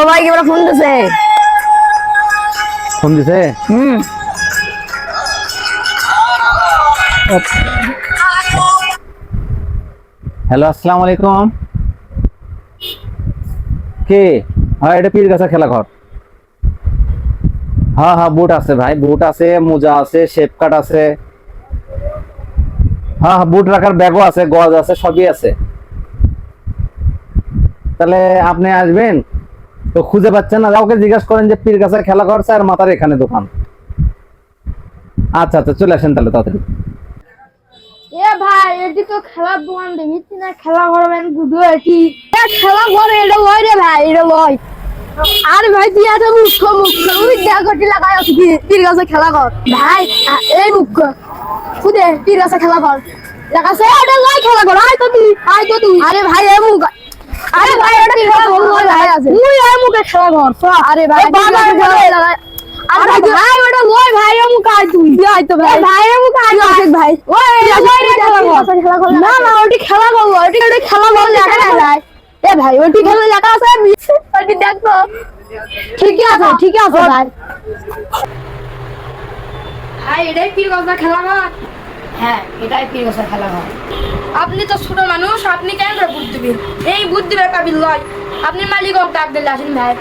বাবা ভাই এবার ফোন দিছে। ফোন দিছে? হুম। হ্যালো আসসালামু আলাইকুম। কে? হ্যাঁ এটা পীর গাছা খেলা ঘর হ্যাঁ হ্যাঁ বুট আছে ভাই বুট আছে মোজা আছে শেপ কাট আছে। হ্যাঁ হ্যাঁ বুট রাখার ব্যাগও আছে গজ আছে সবই আছে। তাহলে আপনি আসবেন? তো খুঁজে পাচ্ছেন না। কাউকে জিজ্ঞাসা করেন যে, পীর গাছা খেলা ঘর স্যার মাথার এখানে দোকান। আচ্ছা আচ্ছা চলে আসেন তাহলে তাড়াতাড়ি। এ ভাই, এটি তো খেলার দোকান না? খেলা গুডু এটি। এ খেলা এটা লয় রে ভাই লয়। আরে ভাই, তুই এত মুখ্য মুখ্য। লাগাই গাছে খেলা কর ভাই এই মুখ্য। খুদে তীর গাছে খেলা কর লাগাছে লয় খেলা কর আয় তো তুই, আয় তো তুই। আরে ভাই এই মুখ আরে ভাই, এটা খেলা কর লয় ভাই আছে। চ। আরে ভাই বাবা আরে ভাই ওটা লয় ভাই এই মুখ তুই। আয় তো ভাই। ভাই এই মুখ আছে ভাই। ওই না না ওটি খেলা করব ওটি ওটি খেলা করব লেখা না এ ভাই ওটি খেলা লেখা আছে ওটি ভাই। ভাই এটাই পীর গজা খেলা মাঠ হ্যাঁ এটাই পীর খেলা ঘর আপনি তো ছোট মানুষ আপনি কেন করে বুদ্ধি এই বুদ্ধি কাবিল লয় আপনি মালিকক ডাক দিলে আসেন ভাই